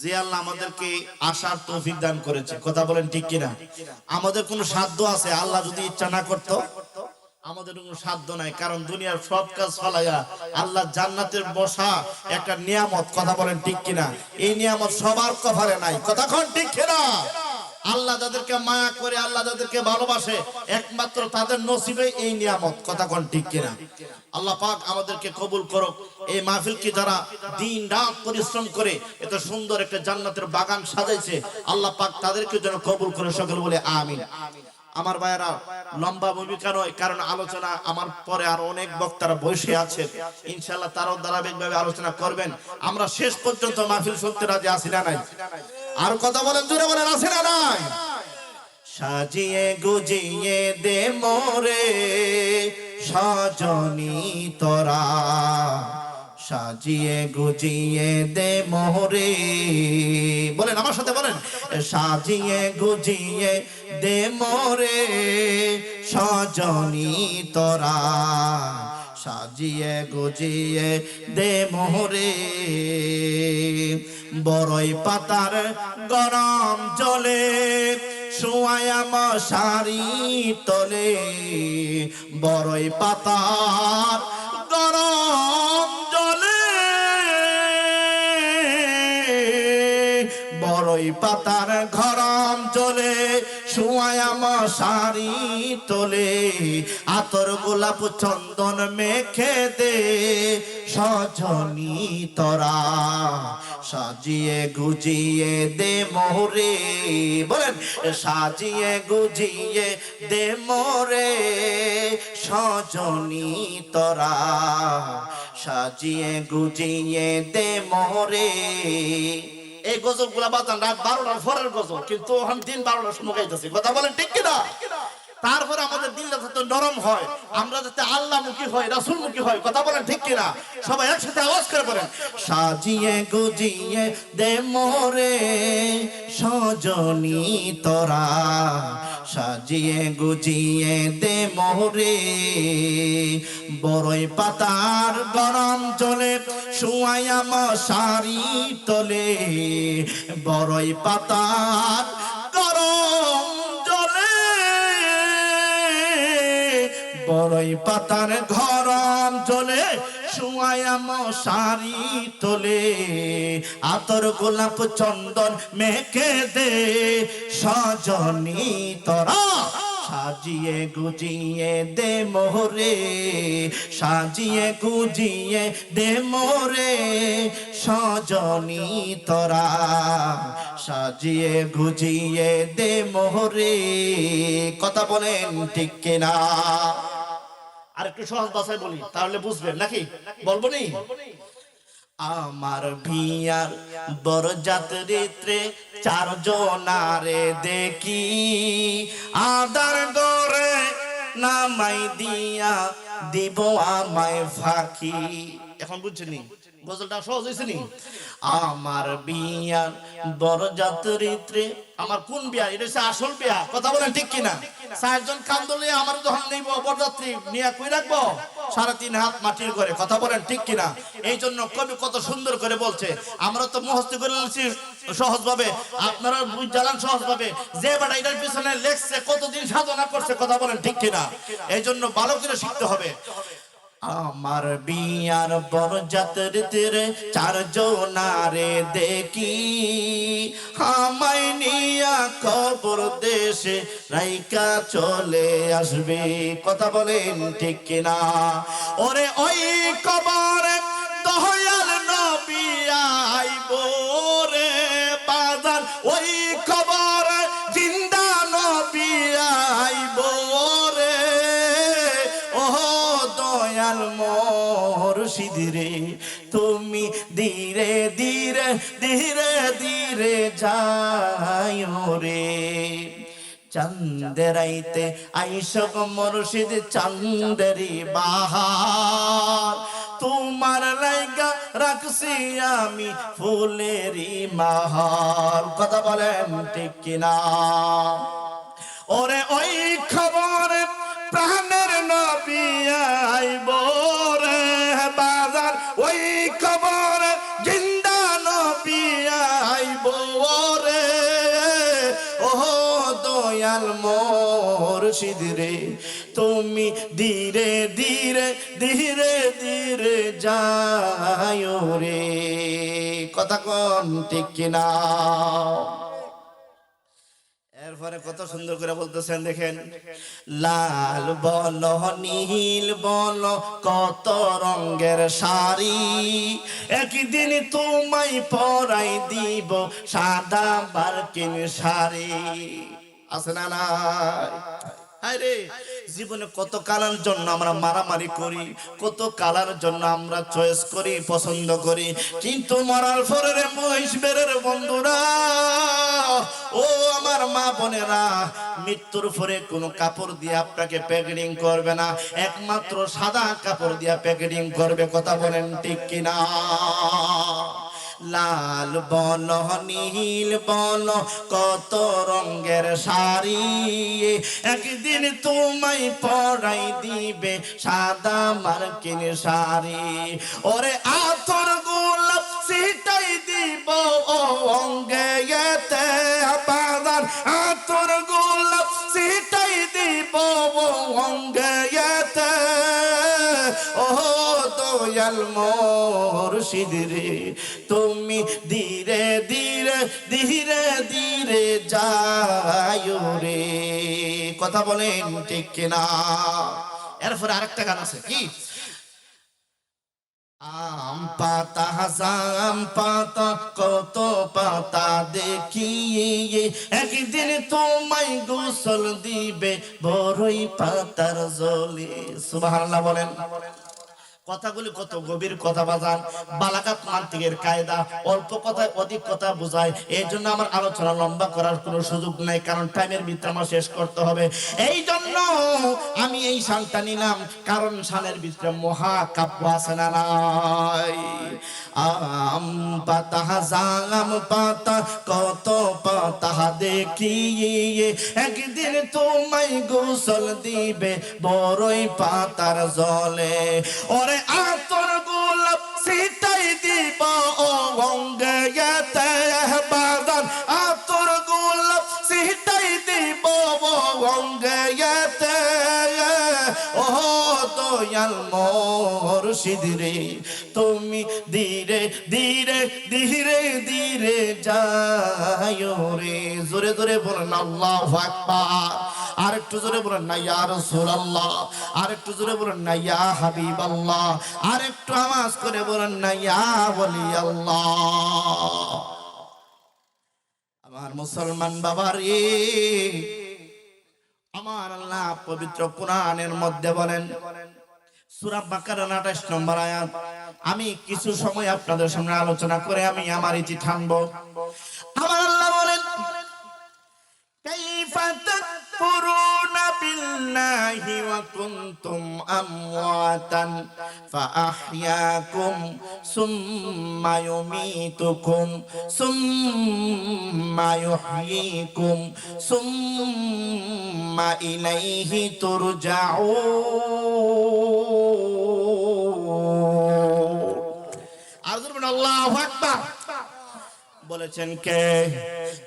যে আল্লাহ আমাদেরকে আসার তৌফিক দান করেছে। কথা বলেন ঠিক কিনা? আমাদের কোনো সাধ্য আছে? আল্লাহ যদি ইচ্ছা না করতো, আমাদের কোনো সাধ্য নাই। কারণ দুনিয়ার সব কাজ ফলাইয়া আল্লাহ জান্নাতের বসা একটা নিয়ামত। কথা বলেন ঠিক কিনা? এই নিয়ামত সবার কভারে নাই। কথা ঠিক কিনা? আল্লাহ যাদেরকে মায়া করে, আল্লাহ যাদেরকে ভালোবাসে, একমাত্র তাদের নসিবে এই নিয়ামত। কথা কোন ঠিক কিনা? আল্লাহ পাক আমাদেরকে কবুল করুক। এই মাহফিলকে যারা দিন রাত পরিশ্রম করে এত সুন্দর একটা জান্নাতের বাগান সাজাইছে, আল্লাহ পাক তাদেরকে যেন কবুল করে সকল বলে আমিন। আমার ভাইয়েরা, লম্বা ভূমিকা নয়, কারণ আলোচনা আমার পরে আর অনেক বক্তারা বসে আছে ইনশাল্লাহ তারাও ধারাবাহিকভাবে আলোচনা করবেন। আমরা শেষ পর্যন্ত মাহফিল শুনতে রাজি আছি না নাই? আর কথা বলেন জুড়ে বলেন, আছে না নাই? সাজিয়ে গুজিয়ে দে মোরে, সজনী তোরা। সাজিয়ে গুজিয়ে দে মোরে। বলেন, আমার সাথে বলেন। সাজিয়ে গুজিয়ে দে মোরে, সজনী তোরা। সাজিয়ে গুজিয়ে দে মোরে। বড়ই পাতার গরম জলে, শুয়ায়া মশারি তলে। বড়ই পাতার গরম জলে, বড়ই পাতার গরম চলে শুয়ায়া মশারি তোলে। আতর গোলাপ চন্দন মেখে দে, সজনী তরা। সাজিয়ে গুজিয়ে দে মোরে, বলেন, সাজিয়ে গুজিয়ে দে মোরে, সজনী তরা, সাজিয়ে গুজিয়ে দে মোরে। এই গজলগুলা বাজান রাত বারোটার পরের গজল, কিন্তু দিন বারোটার সময় গাইতেছি। কথা বলেন ঠিক কিনা? তারপরে আমাদের দিনটা যাতে নরম হয়, আমরা যাতে আল্লাহ মুখী হয় রাসুল মুখী হয় কথা বলেন ঠিক কিনা? সবাই একসাথে আওয়াজ করে বলেন, সাজিয়ে গুজিয়ে দে মোরে, সজনী তোরা, সাজিয়ে গুজিয়ে দে মোরে, বড়ই পাতার গরম জলে, শুয়াইয়া মশারি তোলে, বড়ই পাতার গরম বড়ই পাতার ঘরম জলে শুয়ায়া মশারি তোলে। আতর গোলাপ চন্দন মেখে দে, সজনী তরা সাজিয়ে গুজিয়ে দে মোরে, সাজিয়ে গুজিয়ে দে মোরে, সজনী তরা সাজিয়ে গুজিয়ে দে মোরে। কথা বলেন ঠিক কিনা? আর একটু সহজ ভাষায় বলি, তাহলে বুঝবেন নাকি? বলব নি? আমার বিয়ার বড় চার চারজনারে দেখি, আদার গরে নামাই দিয়া দিব আমায় ফাঁকি। এখন বুঝছেনি গজলটা সহজ হয়েছে নি? আমার বিয়ার বড় যাত্রীত্রে আমার কোন বিয়া এটা হচ্ছে আসল বিয়া। কথা বলেন ঠিক কিনা? চারজন কান্দলে আমার যখন নেব বরযাত্রী নিয়ে কই রাখব? সাড়ে তিন হাত মাটির করে কথা বলেন ঠিক কিনা? এই জন্য কবি কত সুন্দর করে বলছে আমরা তো মুখস্থ করে নিচ্ছি সহজ ভাবে আপনারা জানান সহজ ভাবে যে বেটা এটার পিছনে লেখছে কতদিন সাধনা করছে কথা বলেন ঠিক কিনা? এই জন্য ভালো করে শিখতে হবে। আমার বিয়ার চার চারজনারে দেখি। আমায় নিয়া খবর দেশে রাইকা চলে আসবে। কথা বলেন ঠিক কিনা? ওরে ওই কবর দয়াল মোর সিদিরে তুমি ধীরে ধীরে ধীরে ধীরে যাই রে। চন্দ্রাইতে আইসক মুর্শিদ চন্দ্রি বাহার। তোমার লাইগা রাখছি আমি ফুলেরই মাহার। কথা বলেন ঠিক কিনা? ওরে ওই খবর প্রাণের নবী আইব। রে, তুমি ধীরে ধীরে ধীরে ধীরে যায় রে। কথা কোন ঠিক কিনা? এরপরে কত সুন্দর করে বলতেছেন, দেখেন। লাল বল, নীল বল, কত রঙের শাড়ি। একদিন তোমায় পরাই দিব সাদা বারকিন শাড়ি। আছে না নাই? আরে জীবনে কত কালার জন্য আমরা মারামারি করি, কত কালার জন্য আমরা চয়েস করি, পছন্দ করি, কিন্তু মরার পরে রে মহিষ বেরের বন্ধুরা, ও আমার মা বোনেরা, মৃত্যুর পরে কোনো কাপড় দিয়ে আপনাকে প্যাকেটিং করবে না, একমাত্র সাদা কাপড় দিয়ে প্যাকেটিং করবে, কথা বলেন ঠিক কিনা? লাল বল নীল বল কত রঙের শাড়ি। একদিন তোমায় পরাই দিবে সাদা মার্কিন শাড়ি। ওরে আতর গোলাপ সেটাই দিব অঙ্গে এতে বাদার আতর গোলাপ সেটাই দিব অঙ্গে দয়াল মুর্শিদ রে, তুমি ধীরে ধীরে ধীরে ধীরে যায় রে। কথা বলেন ঠিক কিনা? এরপরে আরেকটা গান আছে, কি? আম পাতা হাসাম পাতা, কত পাতা দেখিয়ে একদিন তোমায় গোসল দিবে বড়ই পাতার জলে। সুবহানাল্লাহ বলেন। কথাগুলি কত গভীর কথা বাজান। বালাকাত মান্তিকের কায়দা, অল্প কথায় অধিক কথা বোঝায়। এই জন্য আমার আলোচনা লম্বা করার কোনো সুযোগ নাই, কারণ টাইমের ভিতরে আমার শেষ করতে হবে। এই জন্য আমি এই শানটা নিলাম, কারণ শানের ভিতরে মহাকাব্য আছে না নাই। আম পাতা, জাম পাতা, কত পাতা দেখিয়ে একদিন তোমায় গোসল দিবে বড়ই পাতার জলে। ওরে আতর তুমি ধীরে ধীরে ধীরে ধীরে যায় রে। জোরে জোরে বলেন আল্লাহু আকবার। আর একটু জোরে বলেন না, ইয়া রাসূলুল্লাহ। আর একটু জোরে বলেন না, ইয়া হাবিবাল্লাহ। আর একটু আওয়াজ করে বলেন না, ইয়া ওলি আল্লাহ আমার মুসলমান বাবা রে আমার আল্লাহ পবিত্র কোরআনের মধ্যে বলেন, সূরা বাকারা 28 নম্বর আয়াত, আমি কিছু সময় আপনাদের সামনে আলোচনা করে আমি আমার ইতি থামবো আমার بالله وكنتم أمواتا فأحياكم ثم يميتكم ثم يحييكم ثم إليه ترجعون أعوذ الله أكبر বলেছেন কে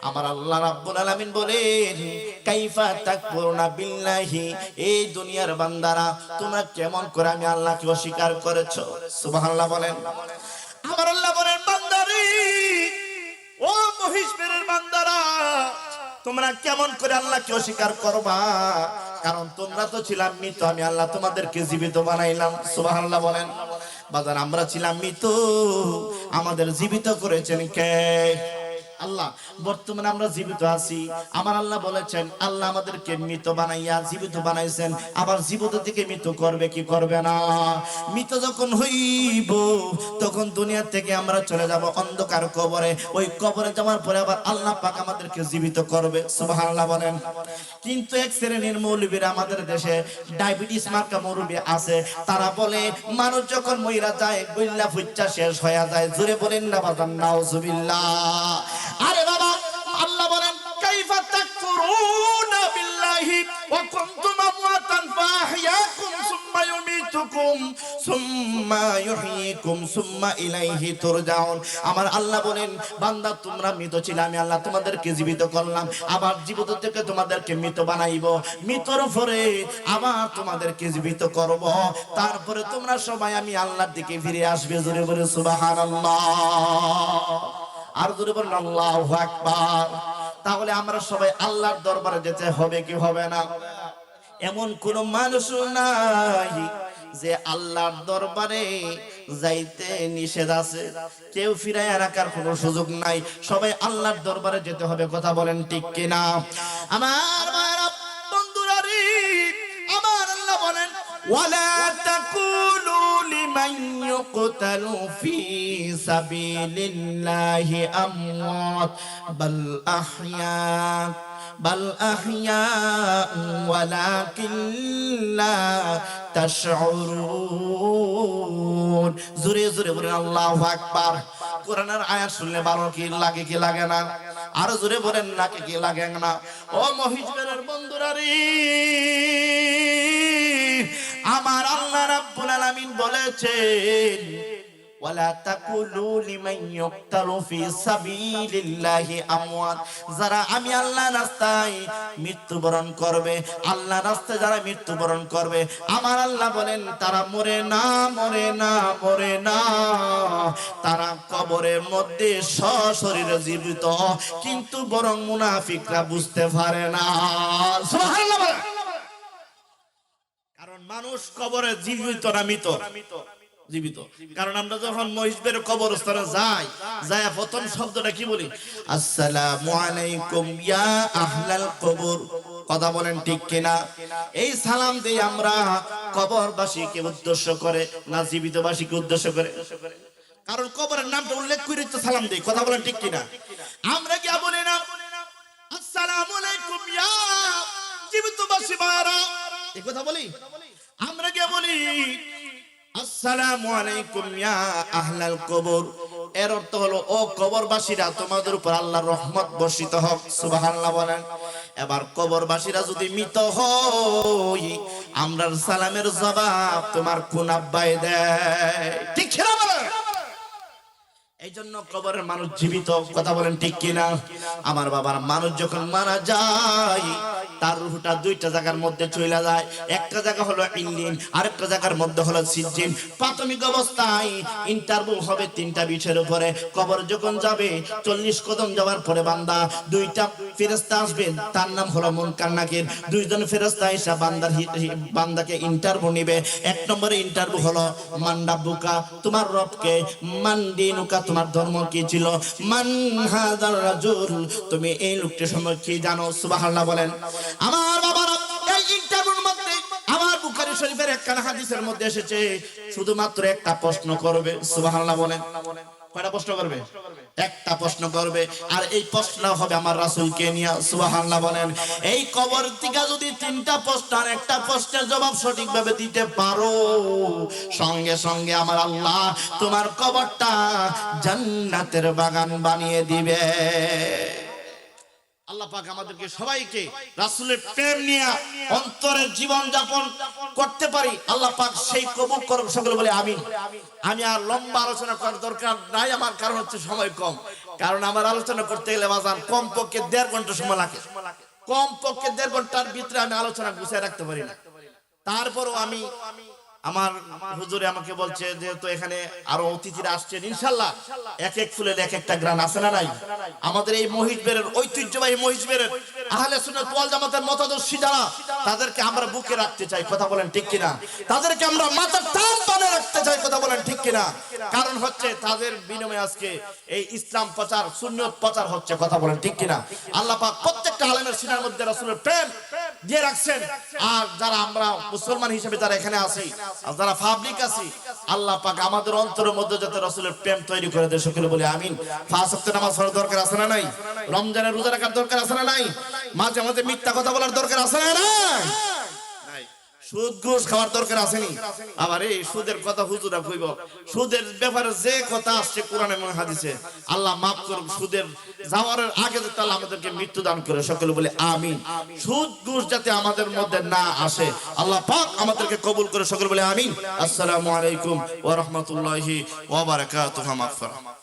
আমার আল্লাহ রাব্বুল আলামিন বলেন, কাইফা তাকফুরুনা বিল্লাহি? এই দুনিয়ার বান্দারা, তোমরা কেমন করে আমি আল্লাহকে অস্বীকার করেছ? সুবহানাল্লাহ বলেন। আমার আল্লাহ বলেন, বান্দারি, ও মহিষবেরের বান্দারা, তোমরা কেমন করে আল্লাহকে অস্বীকার করবা? কারণ তোমরা তো ছিলাম মৃত, আমি আল্লাহ তোমাদেরকে জীবিত বানাইলাম। সুবহানাল্লাহ বলেন। বাজার আমরা ছিলাম মৃত, আমাদের জীবিত করেছেন কে? আল্লাহ, বর্তমানে আমরা জীবিত আছি। আমার আল্লাহ বলেছেন, আল্লাহ আমাদেরকে মৃত বানাইয়া জীবিত বানাইছেন। আবার জীবিত থেকে মৃত করবে, কি করবে না? মৃত যখন হইব, তখন দুনিয়া থেকে আমরা চলে যাব অন্ধকার কবরে। ওই কবরে যাওয়ার পরে আবার আল্লাহ পাক আমাদেরকে জীবিত করবে, সুবহানাল্লাহ বলেন। কিন্তু এক শ্রেণির মৌলবীরা আমাদের দেশে ডায়াবেটিস মার্কা মৌলবী আছে। তারা বলে, মানুষ যখন মহিলা যায় গইল্লা ফুচ্চা শেষ হয়ে যায়। জোরে বলেন না বাজান, নাউজুবিল্লাহ। আরে বাবা, আল্লাহ বলেন, কাইফা তাকফুরুনা বিল্লাহি ওয়া কুনতুম আমওয়াতান সুম্মা ইউমিতুকুম, সুম্মা ইউহয়িকুম সুম্মা ইলাইহি তুরজাউন। আমার আল্লাহ বলেন, বান্দা, তোমরা মৃত আমি আল্লাহ তোমাদেরকে জীবিত করলাম, আবার জীবিত থেকে তোমাদেরকে মৃত বানাইব। মৃতর পরে আবার তোমাদেরকে জীবিত করব। তারপরে তোমরা সবাই আমি আল্লাহর দিকে ফিরে আসবে, জোরে বলে সুবহানাল্লাহ। আর জোরে বলেন, আল্লাহু আকবার। তাহলে আমরা সবাই আল্লাহর দরবারে যেতে হবে কি হবে না? এমন কোন মানুষ নাই যে আল্লাহর দরবারে যাইতে নিষেধ আছে। কেউ ফিরায় রাখার কোনো সুযোগ নাই। সবাই আল্লাহর দরবারে যেতে হবে, কথা বলেন ঠিক কিনা? আমার বন্ধুরা আমার আল্লাহ বলেন, ওয়ালা তাকুলু লিমান ইউকতালু ফি সাবিলিল্লাহি আমওয়াত বাল আহইয়া بل أحياء ولكن لا تشعرون জোরে জোরে বলেন আল্লাহু আকবার কোরআনের আয়াত শুনলে ভালো কি লাগে কি লাগে না আরো জোরে বলেন লাগে কি লাগে না ও মহিজবের বন্ধুরা রে আমার আল্লাহ রাব্বুল আলামিন বলেছেন, ওয়ালা তাকুলু লিমান ফি সাবিলিল্লাহি আমওয়াত। যারা আমি আল্লাহ রাস্তায় মৃত্যুবরণ করবে আল্লাহ রাস্তায় যারা মৃত্যুবরণ করবে, আমার আল্লাহ বলেন, তারা মরে না মরে না মরে না। তারা কবরের মধ্যে সশরীরে জীবিত, কিন্তু বরং মুনাফিকরা বুঝতে পারে না। সুবহানাল্লাহ মানুষ কবরে জীবিত না মৃত? জীবিত। কারণ আমরা যখন মহিষবের কবরস্থানে যাই যায় প্রথম শব্দটা কি বলি? আসসালামু আলাইকুম ইয়া আহলাল কবর। কথা বলেন ঠিক কিনা? এই সালাম দেই আমরা কবরবাসীকে উদ্দেশ্য করে না জীবিতবাসীকে উদ্দেশ্য করে? কারণ কবরের নামটা উল্লেখ করে তো সালাম দেই। কথা বলেন ঠিক কিনা? আমরা কি বলি না? আসসালামু আলাইকুম ইয়া জীবিতবাসী এই কথা বলি? আমরা কি বলি? আসসালামু আলাইকুম ইয়া আহলাল কবর। এর অর্থ হলো, ও কবরবাসীরা, তোমাদের উপর আল্লাহর রহমত বর্ষিত হোক। সুবহানাল্লাহ বলেন। এবার কবরবাসীরা যদি মৃত হই আমরার সালামের জবাব তোমার কোন আব্বাই দেয়? ঠিক ছিল এই জন্য কবরের মানুষ জীবিত। কথা বলেন ঠিক কিনা? আমার বাবার মানুষ যখন মারা যায় তার রুহটা দুইটা জায়গার মধ্যে চলে যায়। একটা জায়গা হলো ইল্লিন আরেকটা জায়গার মধ্যে হলো সিজ্জিন। প্রাথমিক অবস্থায় ইন্টারভিউ হবে তিনটা বিষয়ের উপরে। কবর যখন যাবে, চল্লিশ কদম যাওয়ার পরে বান্দা দুইটা ফেরেস্তা আসবে, তার নাম হলো মুনকার নাকির। দুইজন ফেরেস্তা এসে বান্দার বান্দাকে ইন্টারভিউ নিবে। এক নম্বরে ইন্টারভিউ হলো মান্ডা বুকা তোমার রবকে মান দিনুকা তোমার ধর্ম কি ছিল? মান হাজার রাজুল, তুমি এই লোকটির সময় কি জানো? সুবহানাল্লাহ বলেন। আমার বাবারা এই ইন্টারভিউর মধ্যে আমার বুখারী শরীফের একখানা হাদিসের মধ্যে এসেছে, শুধুমাত্র একটা প্রশ্ন করবে, সুবহানাল্লাহ বলেন। কয়টা প্রশ্ন করবে? একটা প্রশ্ন করবে, আর এই প্রশ্ন হবে আমার রাসূলকে নিয়ে, সুবহানাল্লাহ বলেন। এই কবর থেকে যদি তিনটা প্রশ্ন আর একটা প্রশ্নের জবাব সঠিকভাবে দিতে পারো, সঙ্গে সঙ্গে আমার আল্লাহ তোমার কবরটা জান্নাতের বাগান বানিয়ে দিবে। আল্লাহ পাক আমাদেরকে সবাইকে রাসূলের প্রেম নিয়ে অন্তরের জীবন যাপন করতে পারি। আল্লাহ পাক সেই কবুল করুক সকলে বলে আমিন। আমি আর লম্বা আলোচনা করার দরকার নাই আমার কারণ হচ্ছে সময় কম। কারণ আমার আলোচনা করতে গেলে বাজান কম পক্ষে দেড় ঘণ্টা সময় লাগে। কম পক্ষে দেড় ঘণ্টার ভিতরে আমি আলোচনা গুছিয়ে রাখতে পারি না। তারপরও আমি আমার হুজুরে আমাকে বলছে, যেহেতু এখানে আরও অতিথিরা আসছেন, ইনশাল্লাহ এক এক ফুলের এক একটা গ্রান আছে না নাই? আমাদের এই মহিষবেরের ঐতিহ্যবাহী মহিষবেরের আহলে সুন্নাত ওয়াল জামাতের মতাদর্শী যারা, তাদেরকে আমরা বুকে রাখতে চাই, কথা বলেন ঠিক কিনা? তাদেরকে আমরা মাথার টান টানে রাখতে চাই, কথা বলেন ঠিক কিনা? কারণ হচ্ছে তাদের বিনিময়ে আজকে এই ইসলাম প্রচার, সুন্নত প্রচার হচ্ছে, কথা বলেন ঠিক কিনা? আল্লাহ পাক প্রত্যেকটা আলেমের সিনার মধ্যে রাসূলের প্রেম দিয়ে রাখছেন। আর যারা আমরা মুসলমান হিসেবে যারা এখানে আছি আর যারা পাবলিক আছে, আল্লাহ পাক আমাদের অন্তরের মধ্যে যাতে রসুলের প্রেম তৈরি করে দেয়, সকলে বলে আমিন। পাঁচ ওয়াক্ত নামাজ পড়ার দরকার আছে না নাই? রমজানের রোজা রাখার দরকার আছে না নাই? মাঝে মাঝে মিথ্যা কথা বলার দরকার আছে না নাই? সুদ ঘুষ খাওয়ার দরকার আসেনি। আবার এই সুদের কথা হুজুরা কইব, সুদের ব্যাপারে যে কথা আসছে কোরআন এবং হাদিসে, আল্লাহ মাফ করুন সুদের যাওয়ার আগে আমাদেরকে মৃত্যু দান করে, সকলে বলে আমিন। সুদ ঘুষ যাতে আমাদের মধ্যে না আসে, আল্লাহ পাক আমাদেরকে কবুল করে, সকলে বলে আমিন। আসসালামু আলাইকুম ওয়া রাহমাতুল্লাহি ওয়া বারাকাতুহু মাগফিরাহ